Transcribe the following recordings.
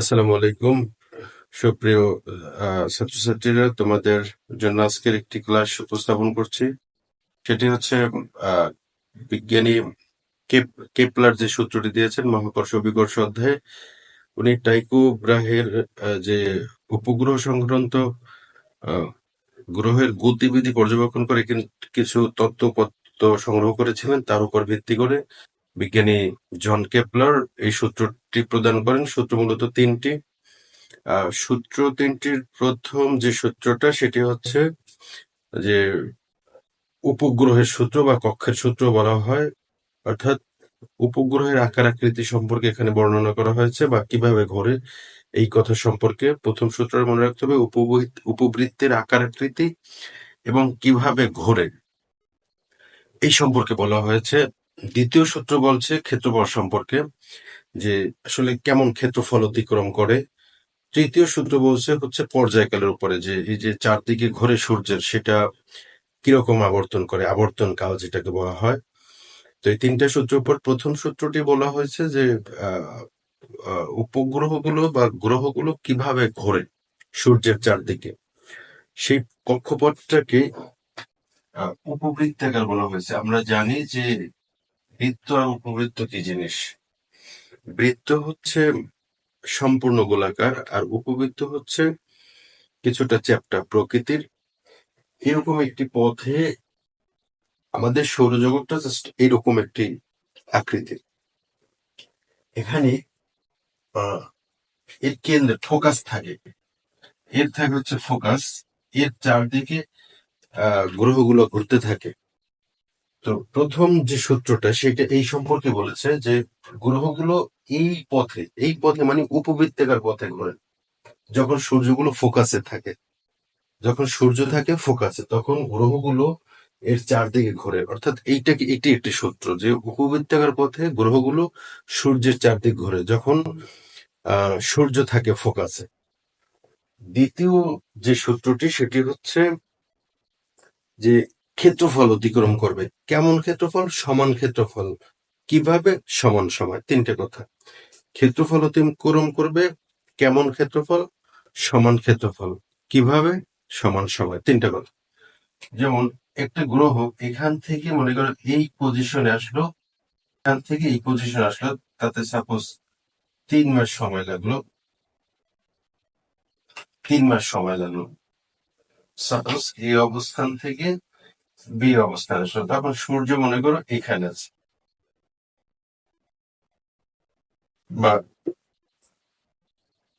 আসসালামু আলাইকুম। সুপ্রিয় ছাত্রছাত্রীরা, তোমাদের জন্য আজকের একটি ক্লাস উপস্থাপন করছি। সেটি হচ্ছে বিজ্ঞানী কেপ, কেপলার যে সূত্রটি দিয়েছেন, মহাকর্ষ বিকর্ষ অধ্যায়ে, উনি টাইকো ব্রাহের যে উপগ্রহ সংক্রান্ত গ্রহের গতিবিধি পর্যবেক্ষণ করে কিছু তথ্যপত্র সংগ্রহ করেছিলেন, তার উপর ভিত্তি করে বিজ্ঞানী জন কেপলার এই সূত্রটি প্রদান করেন। সূত্র মূলত তিনটি। সূত্র তিনটির প্রথম যে সূত্রটা, সেটি হচ্ছে যে উপগ্রহের সূত্র বা কক্ষের সূত্র বলা হয়। অর্থাৎ উপগ্রহের আকার আকৃতি সম্পর্কে এখানে বর্ণনা করা হয়েছে বা কীভাবে ঘোরে এই কথা সম্পর্কে। প্রথম সূত্র মনে রাখতে হবে, উপবৃত্ত- উপবৃত্তের আকার আকৃতি এবং কীভাবে ঘোরে। এই সম্পর্কে বলা হয়েছে দ্বিতীয় সূত্র বলছে ক্ষেত্রফল সম্পর্কে যে আসলে কেমন ক্ষেত্রফল অতিক্রম করে। তৃতীয় সূত্র বলছে হচ্ছে পর্যায়কালের উপরে যে এই যে চারদিকে ঘোরে সূর্যের সেটা কীরকম আবর্তন করে, আবর্তন কাল যেটাকে বলা হয়। তো এই তিনটা সূত্রের উপর প্রথম সূত্রটি বলা হয়েছে যে উপগ্রহগুলো বা গ্রহগুলো কীভাবে ঘোরে সূর্যের চারদিকে। সেই কক্ষপথটাকে উপবৃত্তাকার বলা হয়েছে। আমরা জানি যে বৃত্ত আর উপবৃত্ত কি জিনিস? বৃত্ত হচ্ছে সম্পূর্ণ গোলাকার আর উপবৃত্ত হচ্ছে কিছুটা চ্যাপ্টা প্রকৃতির। এরকম একটি পথে আমাদের সৌরজগৎটা জাস্ট এরকম একটি আকৃতির। এখানে এর কেন্দ্রে ফোকাস থাকে। এর থাকে হচ্ছে ফোকাস এর চারদিকে গ্রহগুলো ঘুরতে থাকে। তো প্রথম যে সূত্রটা সেটা এই সম্পর্কে বলেছে যে গ্রহগুলো এই পথে এই পথে মানে উপবৃত্তাকার পথে ঘোরে। যখন সূর্যগুলো ফোকাসে থাকে, যখন সূর্য থাকে ফোকাসে তখন গ্রহগুলো এর চারদিকে ঘোরে। অর্থাৎ এইটাকে এটি একটি সূত্র যে উপবৃত্তাকার পথে গ্রহগুলো সূর্যের চারদিক ঘোরে, যখন সূর্য থাকে ফোকাসে দ্বিতীয় যে সূত্রটি সেটি হচ্ছে যে ক্ষেত্রফল অতিক্রম করবে। কেমন ক্ষেত্রফল? সমান ক্ষেত্রফল। কীভাবে? সমান সময়। তিনটে কথা। ক্ষেত্রফল অতিক্রম করবে। কেমন ক্ষেত্রফল? সমান ক্ষেত্রফল। কীভাবে? সমান সময়। তিনটে কথা। যেমন, একটা গ্রহ এখান থেকে মনে করো এই পজিশনে আসলো, এখান থেকে এই পজিশনে আসলো, তাতে সাপোজ তিন মাস সময় লাগল। তিন মাস সময় লাগল। সাপোজ এই অবস্থান থেকে বি অবস্থানে তখন সূর্য মনে করো এখানে আছে। বা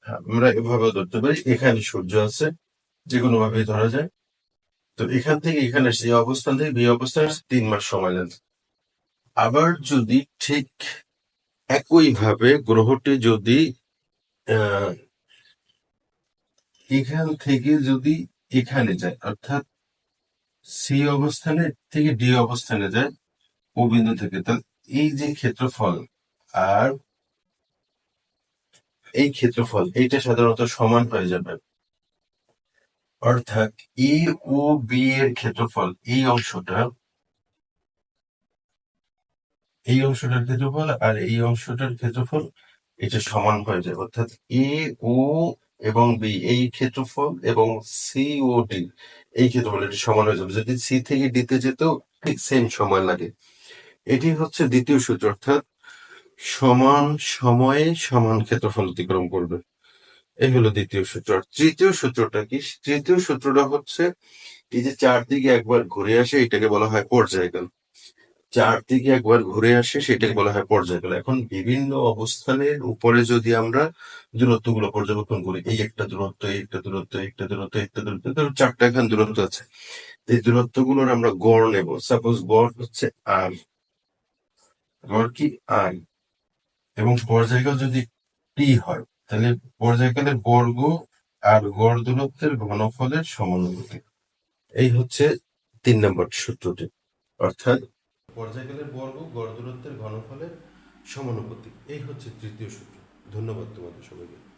আমরা এভাবে ধরতে পারি, এখানে সূর্য আছে, যে কোনো ভাবে ধরা যায়। তো এখান থেকে এখানে এই অবস্থান থেকে বি অবস্থান তিন মাস সময় লাগে আবার যদি ঠিক একই ভাবে গ্রহটি যদি এখান থেকে যদি এখানে যায়, অর্থাৎ সি অবস্থানে থেকে ডি অবস্থানে যায় ও বিন্দু থেকে। তাহলে এই যে ক্ষেত্রফল আর এই ক্ষেত্রফল, এইটা সাধারণত সমান হয়ে যাবে। অর্থাৎ এ ও বি এর ক্ষেত্রফল, এই অংশটা, এই অংশটার ক্ষেত্রফল আর এই অংশটার ক্ষেত্রফল, এটা সমান হয়ে যাবে। অর্থাৎ এ ও এবং বি, এই ক্ষেত্রফল এবং সি ও ডি, এই ক্ষেত্রফল এটি সমান হয়ে যাবে। যদি সি থেকে ডিতে যেতেও ঠিক সেম সময় লাগে। এটি হচ্ছে দ্বিতীয় সূত্র, অর্থাৎ সমান সময়ে সমান ক্ষেত্রফল অতিক্রম করবে। এই হলো দ্বিতীয় সূত্র। তৃতীয় সূত্রটা কি? তৃতীয় সূত্রটা হচ্ছে, এই যে চারদিকে একবার ঘুরে আসে, এটাকে বলা হয় পর্যায়কাল চারদিকে একবার ঘুরে আসে, সেটাকে বলা হয় পর্যায়কাল। এখন বিভিন্ন অবস্থানের উপরে যদি আমরা দূরত্বগুলো পর্যবেক্ষণ করি, এই একটা দূরত্ব, এই একটা দূরত্ব একটা দূরত্ব একটা দূরত্ব ধরো চারটা এখান দূরত্ব আছে। এই দূরত্বগুলোর আমরা গড় নেব। সাপোজ গড় হচ্ছে আর গড় কি? আই এবং পর্যায়কাল যদি টি হয়, তাহলে পর্যায়কালের বর্গ আর গড় দূরত্বের ঘনফলের সমানুপাতি এই হচ্ছে তিন নম্বর সূত্রটি। অর্থাৎ পর্যায়কালের বর্গ গড় দূরত্বের ঘনফলের সমানুপাতিক। এই হচ্ছে তৃতীয় সূত্র। ধন্যবাদ তোমাদের সবাইকে।